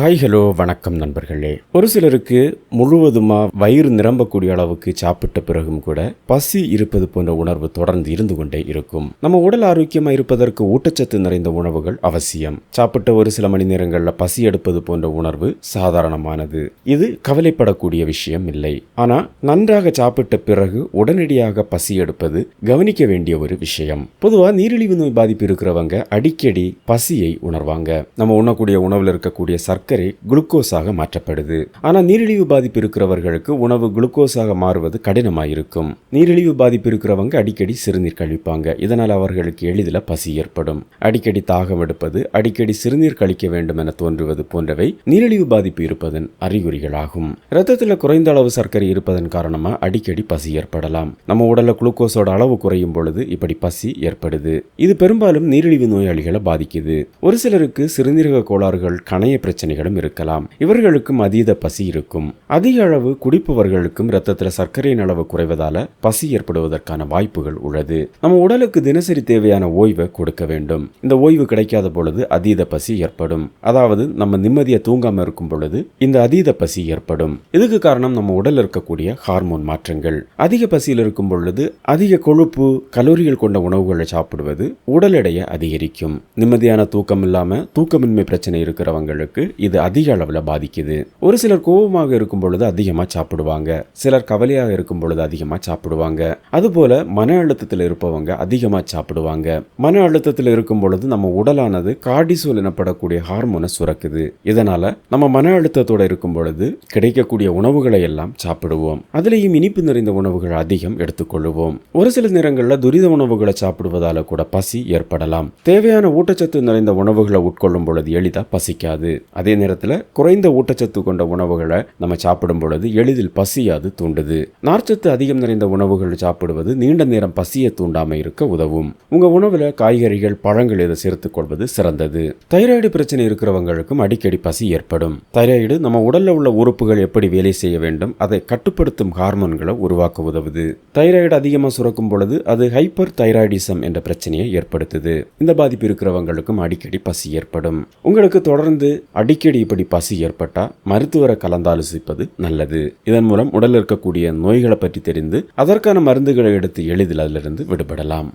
Hi hello வணக்கம் நண்பர்களே. ஒரு சிலருக்கு முழுவதுமா வயிறு நிரம்பக்கூடிய அளவுக்கு சாப்பிட்ட பிறகும் கூட பசி இருப்பது போன்ற உணர்வு தொடர்ந்து இருந்து கொண்டே இருக்கும். நம்ம உடல் ஆரோக்கியமாக இருப்பதற்கு ஊட்டச்சத்து நிறைந்த உணவுகள் அவசியம். சாப்பிட்ட ஒரு சில மணி நேரங்களில் பசி எடுப்பது போன்ற உணர்வு சாதாரணமானது. இது கவலைப்படக்கூடிய விஷயம் இல்லை. ஆனால் நன்றாக சாப்பிட்ட பிறகு உடனடியாக பசி எடுப்பது கவனிக்க வேண்டிய ஒரு விஷயம். பொதுவாக நீரிழிவு நோய் பாதிப்பு இருக்கிறவங்க அடிக்கடி பசியை உணர்வாங்க. நம்ம உண்ணக்கூடிய உணவில் இருக்கக்கூடிய சர்க்கரை சர்க்கரை குளுக்கோஸாக மாற்றப்படுது. ஆனா நீரிழிவு பாதிப்பு இருக்கிறவர்களுக்கு உணவு குளுக்கோஸாக மாறுவது கடினமாயிருக்கும். நீரிழிவு பாதிப்பு இருக்கிறவங்க அடிக்கடி சிறுநீர் கழிப்பாங்க. இதனால் அவர்களுக்கு எளிதில் பசி ஏற்படும். அடிக்கடி தாகம் எடுப்பது அடிக்கடி சிறுநீர் கழிக்க வேண்டும் என தோன்றுவது போன்றவை நீரிழிவு பாதிப்பு இருப்பதன் அறிகுறிகளாகும். ரத்தத்தில் குறைந்த அளவு சர்க்கரை இருப்பதன் காரணமா அடிக்கடி பசி ஏற்படலாம். நம்ம உடல்ல குளுக்கோஸோட அளவு குறையும் பொழுது இப்படி பசி ஏற்படுது. இது பெரும்பாலும் நீரிழிவு நோயாளிகளை பாதிக்குது. ஒரு சிலருக்கு சிறுநீரக கோளாறுகள் கணைய பிரச்சனைகள் பிரச்சனைகளும் இருக்கலாம். இவர்களுக்கும் அதீத பசி இருக்கும். அதிக அளவு குடிப்பவர்களுக்கும் இரத்தத்தில் சர்க்கரையின் அளவு குறைவதால பசி ஏற்படுவதற்கான வாய்ப்புகள் உள்ளது. நம்ம உடலுக்கு தினசரி தேவையான ஓய்வை கொடுக்க வேண்டும். இந்த ஓய்வு கிடைக்காத பொழுது அதீத பசி ஏற்படும். அதாவது நம்ம நிம்மதியை தூங்காம இருக்கும் பொழுது இந்த அதீத பசி ஏற்படும். இதுக்கு காரணம் நம்ம உடல் இருக்கக்கூடிய ஹார்மோன் மாற்றங்கள். அதிக பசியில் இருக்கும் பொழுது அதிக கொழுப்பு கலோரிகள் கொண்ட உணவுகளை சாப்பிடுவது உடல் எடையை அதிகரிக்கும். நிம்மதியான தூக்கம் இல்லாம தூக்கமின்மை பிரச்சனை இருக்கிறவங்களுக்கு இது அதிக அளவில் பாதிக்குது. ஒரு சிலர் கோபமாக இருக்கும் பொழுது அதிகமாக சாப்பிடுவாங்க. சிலர் கவலையாக இருக்கும் பொழுது அதிகமாக சாப்பிடுவாங்க. அதுபோல மன அழுத்தத்தில் இருப்பவங்க அதிகமாக சாப்பிடுவாங்க. மன அழுத்தத்தில் இருக்கும் பொழுது நம்ம உடலானது கார்டிசோல் எனப்படக்கூடிய ஹார்மோனை சுரக்குது. இதனால நம்ம மன அழுத்தத்தோட இருக்கும் பொழுது கிடைக்கக்கூடிய உணவுகளை எல்லாம் சாப்பிடுவோம். அதுலேயும் இனிப்பு நிறைந்த உணவுகள் அதிகம் எடுத்துக்கொள்ளுவோம். ஒரு சில நேரங்களில் துரித உணவுகளை சாப்பிடுவதால கூட பசி ஏற்படலாம். தேவையான ஊட்டச்சத்து நிறைந்த உணவுகளை உட்கொள்ளும் பொழுது எளிதாக பசிக்காது. அதே நேரத்தில் குறைந்த ஊட்டச்சத்து கொண்ட உணவுகளை நம்ம சாப்பிடும் பொழுது எளிதில் பசியாது தூண்டுது. நார்ச்சத்து அதிகம் நிறைந்த உணவுகள் சாப்பிடுவது நீண்ட நேரம் பசியை தூண்டாமல் இருக்க உதவும். உங்க உணவுல காய்கறிகள் பழங்கள் இதை சேர்த்துக் கொள்வது சிறந்தது. தைராய்டு பிரச்சனை இருக்கிறவங்களுக்கும் அடிக்கடி பசி ஏற்படும். தைராய்டு நம்ம உடல்ல உள்ள உறுப்புகள் எப்படி வேலை செய்ய வேண்டும் அதை கட்டுப்படுத்தும் ஹார்மோன்களை உருவாக்க உதவுது. தைராய்டு அதிகமாக சுரக்கும் பொழுது அது ஹைப்பர் தைராய்டிசம் என்ற பிரச்சனையை ஏற்படுத்துது. இந்த பாதிப்பு இருக்கிறவங்களுக்கும் அடிக்கடி பசி ஏற்படும். உங்களுக்கு தொடர்ந்து அடிக்கடி இப்படி பசி ஏற்பட்டா மருத்துவரை கலந்தாலோசிப்பது நல்லது. இதன் மூலம் உடலில் இருக்கக்கூடிய நோய்களை பற்றி தெரிந்து அதற்கான மருந்துகளை எடுத்து எளிதில் அதிலிருந்து விடுபடலாம்.